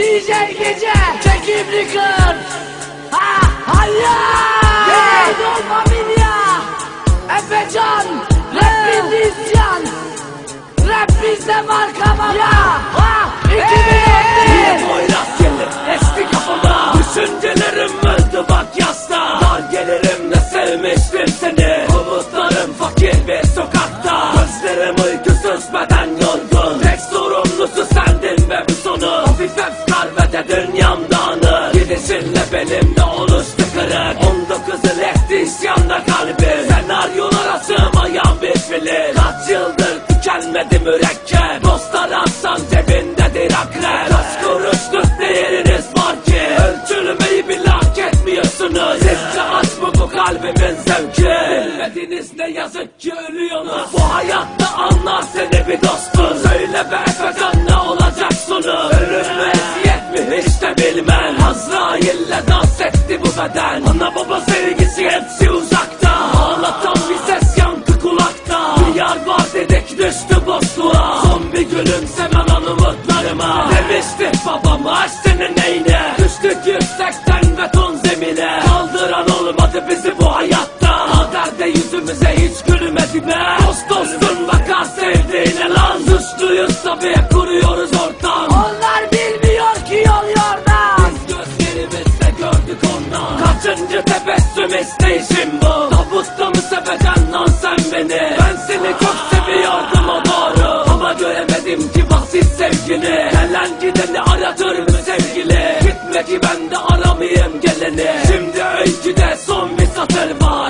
DJ gece çekimli kır Ha hayya! Hey Don Familia Efecan Rap bizde isyan. Rap bizde marka marka. Ha sonu Hafif efkar ve de dünyam dağınık Gidişinle benimle oluştu kırık 19 yıl etti isyanda kalbim Senaryolara sığmayan bir film. Kaç yıldır tükenmedi mürekkep. Dostlar atsan cebindedir akrep. Kaç kuruşluk değeriniz var ki? Ölçülmeyi bile hak etmiyorsunuz. Sizce aç mı bu kalbimin zevki? Bilmediniz ne yazık ki ölüyorsunuz. Bu hayatta anlar seni bir dostun bu beden Ana baba sevgisi hepsi uzakta. Ağlatan bir ses yankı kulakta. Yer var dedik düştü boşluğa Son bir gülümsemen an umutlarıma Demişti babam aç senin neyine? Düştük yüksekten beton zemine. Kaldıran olmadı bizi Yabancı tebessüm isteyişim bu. Tabutta mı seveceksin lan sen beni? Ben seni çok seviyordum o doğru. Ama göremedim ki bahsiz sevgini. Gelen gideni aratır mı sevgili? Gitme ki ben de aramayayım geleni. Şimdi öyküde son bir satır var.